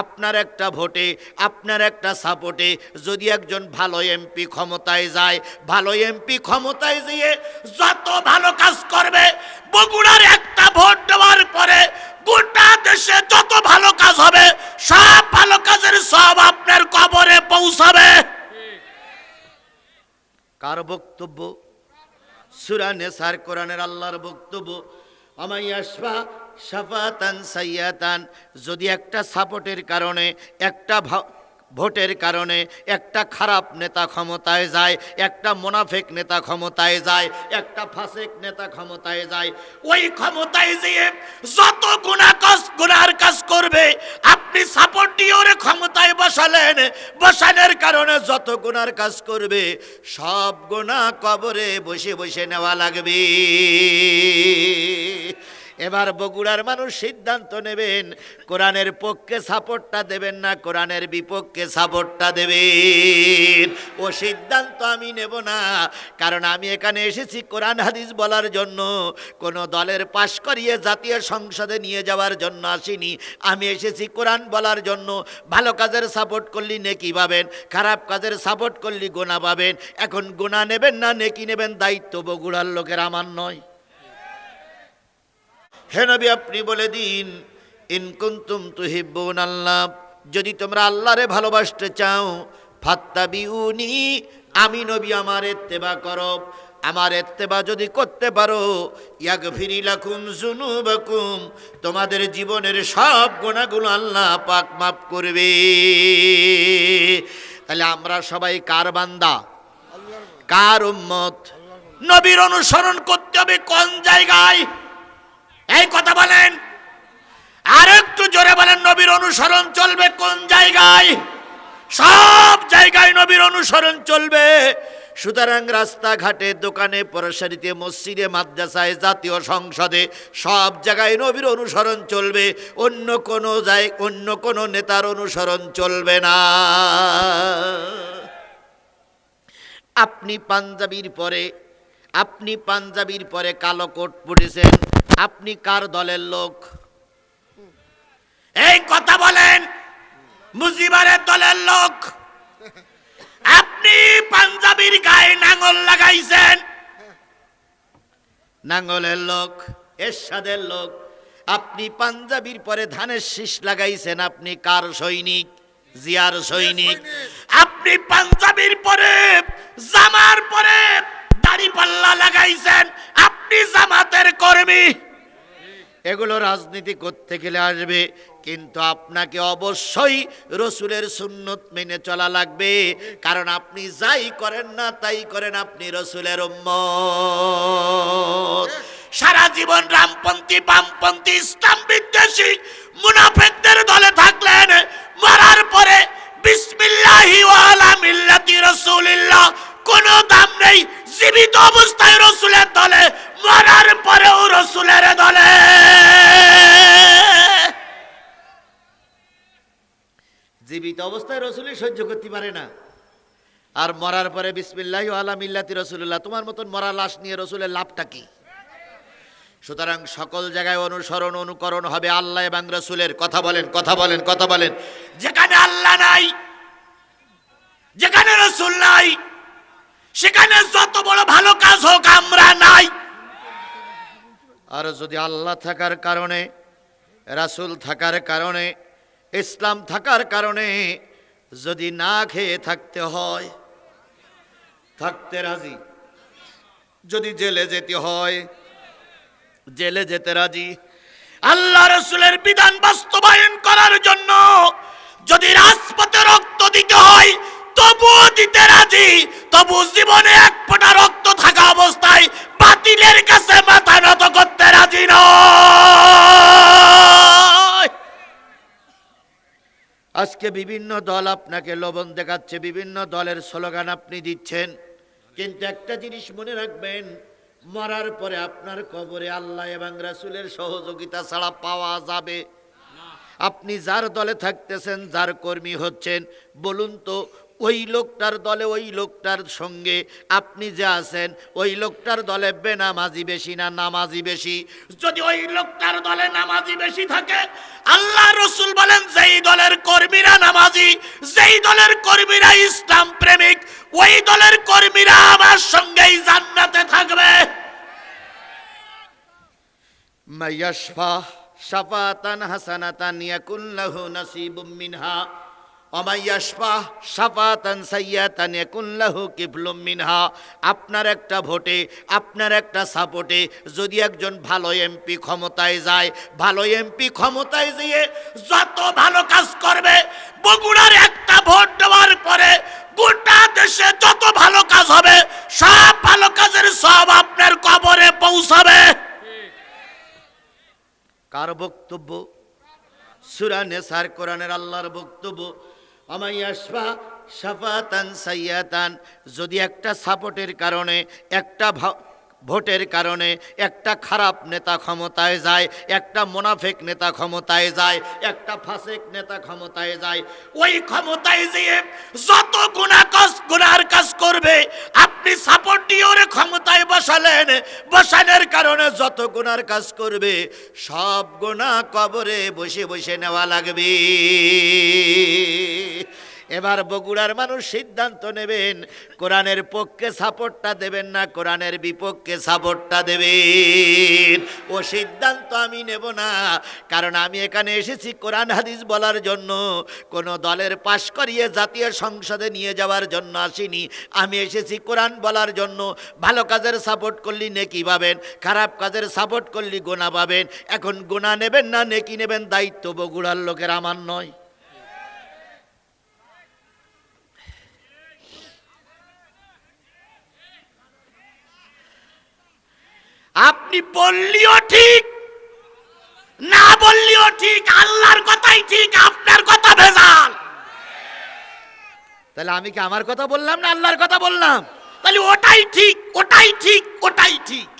আপনার একটা ভোটে, আপনার একটা সাপোর্টে যদি একজন ভালো এমপি ক্ষমতায় যায়, ভালো এমপি ক্ষমতায় গিয়ে যত ভালো কাজ করবে, বগুড়ার একটা ভোট দেওয়ার পরে গোটা দেশে যত ভালো কাজ হবে, সব ভালো কাজের সব আপনার কবরে পৌঁছাবে। কার বক্তব্য? সুরা নেসার কোরআনের আল্লাহর বক্তব্য। আমাই আসবা সাফাতান সাইয়াতান, যদি একটা সাপোর্টের কারণে, একটা ভোটের কারণে একটা খারাপ নেতা ক্ষমতায় যায়, একটা মোনাফেক নেতা ক্ষমতায় যায়, একটা ফাসেক নেতা ক্ষমতায় যায়, ওই ক্ষমতায় যেয়ে যত গুণা কাজ গুণার কাজ করবে, আপনি সাপোর্ট দিয়ে ওরে ক্ষমতায় বসালেন, বসানোর কারণে যত গুনার কাজ করবে, সব গুণা কবরে বসে বসে নেওয়া লাগবে। এবার বগুড়ার মানুষ সিদ্ধান্ত নেবেন, কোরআনের পক্ষে সাপোর্টটা দেবেন না, কোরআনের বিপক্ষে সাপোর্টটা দেবেন। ও সিদ্ধান্ত আমি নেব না, কারণ আমি এখানে এসেছি কোরআন হাদিস বলার জন্য। কোনো দলের পাশ করিয়ে জাতীয় সংসদে নিয়ে যাওয়ার জন্য আসিনি। আমি এসেছি কোরআন বলার জন্য। ভালো কাজের সাপোর্ট করলি, নেকি পাবেন। খারাপ কাজের সাপোর্ট করলি, গোনা পাবেন। এখন গোনা নেবেন না, নেকি নেবেন, দায়িত্ব বগুড়ার লোকের আমার নয়। হে নবী, আপনি বলে দিন ইনকুন্তুম তুহিব্বুন আল্লাহ যদি তোমরা আল্লাহরে ভালোবাসতে চাও, ফাত্তাবিউনি, আমি নবী, আমার এত্তেবা করো। আমার এত্তেবা যদি করতে পারো ইয়াগ ফিরিলাকুম জুনুবাকুম তোমাদের জীবনের সব গোনাগুলো আল্লাহ পাক মাফ করবে। তাহলে আমরা সবাই কার বান্দা? কার উম্মত? নবীর অনুসরণ করতে হবে কোন জায়গায়? এই কথা বলেন। আর একটু জোরে বলেন, নবীর অনুসরণ চলবে কোন জায়গায়? সব জায়গায় নবীর অনুসরণ চলবে। সুতরাং রাস্তাঘাটে, দোকানে পরশারিতে মসজিদে, মাদ্রাসায়, জাতীয় সংসদে, সব জায়গায় নবীর অনুসরণ চলবে। অন্য কোনো জায় অন্য কোনো নেতার অনুসরণ চলবে না। আপনি পাঞ্জাবির পরে, আপনি পাঞ্জাবির পরে কালো কোট পরেছেন। আপনি কার দলের লোক? এই কথা বলেন মুজিবারের দলের লোক। আপনি পাঞ্জাবির গায়ে নাঙ্গল লাগাইছেন। নাঙ্গলের লোক, এরশাদের লোক। আপনি পাঞ্জাবির পরে ধানের শীষ লাগাইছেন, আপনি কার সৈনিক? জিয়ার সৈনিক। আপনি পাঞ্জাবির পরে, জামার পরে দাড়ি পাল্লা লাগাইছেন। আপনি জামাতের কর্মী। এগুলো রাজনীতি করতে গেলে আসবে, কিন্তু আপনাকে অবশ্যই রসুলের সুন্নত মেনে চলা লাগবে। কারণ আপনি যাই করেন না, তাই করেন আপনি রসুলের সারা জীবন রামপন্থী, বামপন্থী, ইসলাম বিদ্বেষী মুনাফেকদের দলে থাকলেন। মরার পরে বিসমিল্লাহি ওয়ালা মিল্লাতি কোনো দাম নেই। জীবিত অবস্থায় রসুলের দলে মরার পরেও রসুলের দলে। জীবিত অবস্থায় রসুলই সহ্য করতে পারে না। আর মরার পরে বিসমিল্লাহ আলা মিল্লাতি রসুল্লাহ তোমার মতন মরা লাশ নিয়ে রসুলের লাভটা কি? সুতরাং সকল জায়গায় অনুসরণ, অনুকরণ হবে আল্লাহ এবং রসুলের। কথা বলেন কথা বলেন কথা বলেন। যেখানে আল্লাহ নাই, যেখানে রসুল নাই, সেখানে যত বড় ভালো কাজ হোক, আমরা নাই। আর যদি আল্লাহ থাকার কারণে, রাসুল থাকার কারণে, ইসলাম থাকার কারণে যদি না খেয়ে থাকতে হয়, থাকতে রাজি। যদি জেলে যেতে হয়, জেলে যেতে রাজি। আল্লাহ রসুলের বিধান বাস্তবায়ন করার জন্য যদি রাজপথে রক্ত দিতে হয়, তবুও দিতে রাজি, তবু জীবনে এক ফোঁটা রক্ত থাকা অবস্থায় বাতিলের কাছে মাথা নত করতে রাজি নয়। আজকে বিভিন্ন দল আপনাকে লবণ দেখাচ্ছে, বিভিন্ন দলের স্লোগান আপনি দিচ্ছেন। কিন্তু একটা জিনিস মনে রাখবেন, মরার পরে আপনার কবরে আল্লাহ এবং রাসুলের সহযোগিতা ছাড়া পাওয়া যাবে। আপনি যার দলে থাকতেছেন, যার কর্মী হচ্ছেন, বলুন তো ওই লোকটার দলে, ওই লোকটার সঙ্গে আপনি যে আছেন, ওই লোকটার দলে বেনামাজি বেশি না নামাজি বেশি? যদি ওই লোকটার দলে নামাজি বেশি থাকে, আল্লাহ রসুল বলেন, যেই দলের রাজি যেই দলের কর্মীরা ইসলাম প্রেমিক, ওই দলের কর্মীরা আমার সঙ্গেই জান্নাতে থাকবে। মাইয়াশফা শাফাতান হাসানাতান ইয়াকুন লাহু নাসিবুম মিনহা। আপনার একটা ভোটে, আপনার একটা সাপোর্টে যদি একজন ভালো এমপি ক্ষমতায় যায়, ভালো এমপি ক্ষমতায় যেয়ে যত ভালো কাজ করবে, বগুড়ার একটা ভোট দেওয়ার পরে গোটা দেশে যত ভালো কাজ হবে, সব ভালো কাজের সব আপনার কবরে পৌঁছাবে। কার বক্তব্য? সুরা নেসার কোরআনের আল্লাহর বক্তব্য। আমাইয়াসফা সাফাতান সাইয়াতান যদি একটা সাপোর্টের কারণে একটা ভোটের কারণে একটা খারাপ নেতা ক্ষমতায় যায়, একটা মোনাফেক নেতা ক্ষমতায় যায়, একটা ফাসেক নেতা ক্ষমতায় যায়। ওই ক্ষমতায় যেয়ে যত গুণা কাজ গুণার কাজ করবে, আপনি সাপোর্ট দিয়ে ওরে ক্ষমতায় বসালেন। বসানোর কারণে যত গুণার কাজ করবে, সব গুণা কবরে বসে বসে নেওয়া লাগবে। এবার বগুড়ার মানুষ সিদ্ধান্ত নেবেন, কোরআনের পক্ষে সাপোর্টটা দেবেন না, কোরআনের বিপক্ষে সাপোর্টটা দেবেন। ও সিদ্ধান্ত আমি নেব না, কারণ আমি এখানে এসেছি কোরআন হাদিস বলার জন্য। কোনো দলের পাশ করিয়ে জাতীয় সংসদে নিয়ে যাওয়ার জন্য আসিনি। আমি এসেছি কোরআন বলার জন্য। ভালো কাজের সাপোর্ট করলি, নেকি পাবেন। খারাপ কাজের সাপোর্ট করলি, গোনা পাবেন। এখন গোনা নেবেন না, নেকি নেবেন, দায়িত্ব বগুড়ার লোকের আমার নয়। আপনি বললিও ঠিক না বললিও ঠিক আল্লাহর কথাই ঠিক আপনার কথা ভেজাল। তাহলে আমি কি আমার কথা বললাম না আল্লাহর কথা বললাম? তাহলে ওটাই ঠিক ওটাই ঠিক ওটাই ঠিক।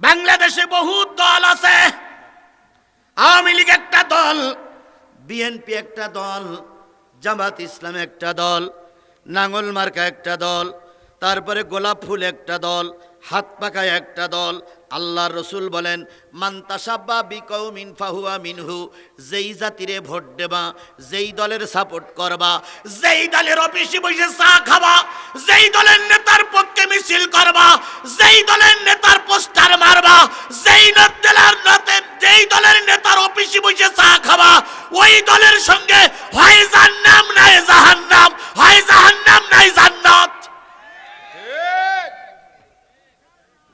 বাংলাদেশে বহুত দল আছে। আওয়ামী লীগ একটা দল বিএনপি একটা দল জামাত ইসলাম একটা দল। নাঙ্গল মার্কা একটা দল। তারপরে গোলাপ ফুল একটা দল, হাত পাকায় একটা দল। আল্লাহ রসুল বলেন মান্তাসাব্বা বিকৌ মিন ফাহুয়া মিনহু যেই জাতিরে ভোট দেবা, যেই দলের সাপোর্ট করবা, যেই দলের অফিসে বসে চা খাবা, যেই দলের নেতার পক্ষে মিছিল করবা, যেই দলের নেতার পোস্টার মারবা, যেই যেই দলের নেতার অফিসে বসে চা খাবা, ওই দলের সঙ্গে হয় জান্নাম নাই জাহান্নাম, হয় জাহান্নাম, নাই জান্নাত।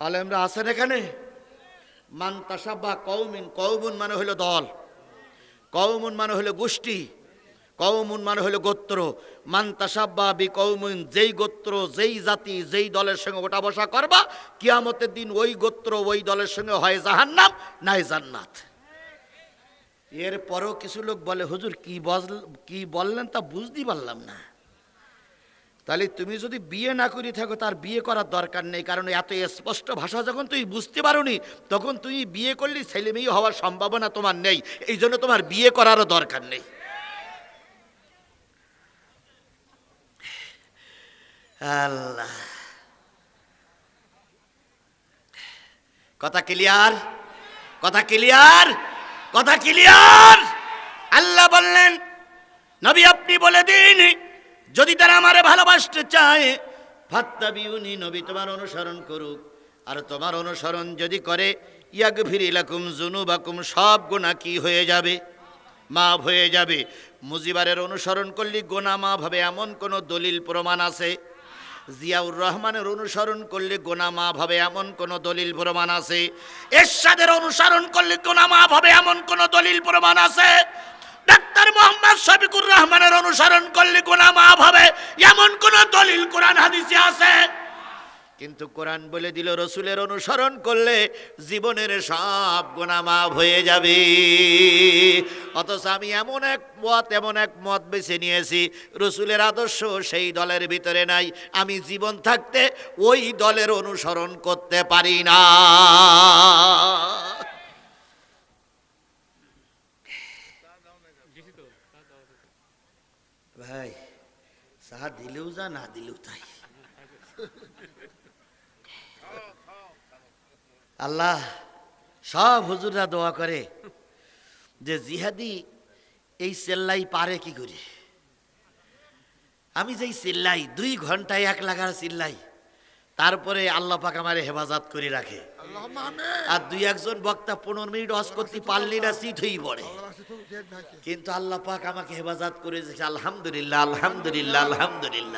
আলেমরা আছেন এখানে? মান্তাসাব্বা কৌমিন কৌমুন মানে হলো দল। কৌমুন মানে হলো গোষ্ঠী। কৌমুন মানে হলো গোত্র। মান্তাসাব্বা বি কৌমুন যেই গোত্র, যেই জাতি, যেই দলের সঙ্গে ওটা বসা করবা, কিয়ামতের দিন ওই গোত্র ওই দলের সঙ্গে হয় জাহান্নাম, নাই জান্নাত। এরপরও কিছু লোক বলে, হুজুর, কি বল, কি বললেন তা বুঝতেই পারলাম না। তাহলে তুমি যদি বিয়ে না করে থাকো, তার বিয়ে করার দরকার নেই। কারণ এত স্পষ্ট ভাষা যখন তুই বুঝতে পারোনি, তখন তুই বিয়ে করলে ছেলে মেয়ে হওয়ার সম্ভাবনা তোমার নেই। এই জন্য তোমার বিয়ে করারও দরকার নেই। আল্লাহ। কথা ক্লিয়ার? কথা ক্লিয়ার? কথা ক্লিয়ার? আল্লাহ বললেন, নবী আপনি বলে দিন যদি তারা আমারে ভালোবাসতে চায় ফাত্তা বিউনি নবী, তোমার অনুসরণ করুক। আর তোমার অনুসরণ যদি করে ইয়াগ ফিরিলাকুম জুনুবাকুম সব গোনা কি হয়ে যাবে? মাফ হয়ে যাবে। মুজিবারের অনুসরণ করলে গোনা মাফ হবে, এমন কোনো দলিল প্রমাণ আছে? জিয়াউর রহমানের অনুসরণ করলে গোনা মাফ হবে, এমন কোন দলিল প্রমাণ আছে? এরশাদের অনুসরণ করলে গোনা মাফ হবে, এমন কোন দলিল প্রমাণ আছে? ডাক্তার মোহাম্মদ শফিকুর রহমানের অনুসরণ করলে গোনা মাফ হবে। এমন কোন দলিল কোরআন হাদিসে আছে? কিন্তু কোরআন বলে দিল, রসুলের অনুসরণ করলে জীবনের সব গোনা মাফ হয়ে যাবে। অথচ আমি এমন এক মত, এমন এক মত বেছে নিয়েছি, রসুলের আদর্শ সেই দলের ভিতরে নাই। আমি জীবন থাকতে ওই দলের অনুসরণ করতে পারি না। যা না দিলেও তাই। আল্লাহ সব হুজুররা দোয়া করে যে জিহাদি এই সেল্লাই পারে কি করে? আমি যেই চিল্লাই দুই ঘন্টায় এক লাগার চিল্লাই তারপরে আল্লাহ পাক আমার হেফাজত করে রাখে। আর দুই একজন বক্তা পনেরো মিনিট অস করতে পারলি না সিট হয়েই পড়ে। কিন্তু আল্লাহ পাক আমাকে হেফাজত করে আলহামদুলিল্লাহ আলহামদুলিল্লাহ আলহামদুলিল্লাহ।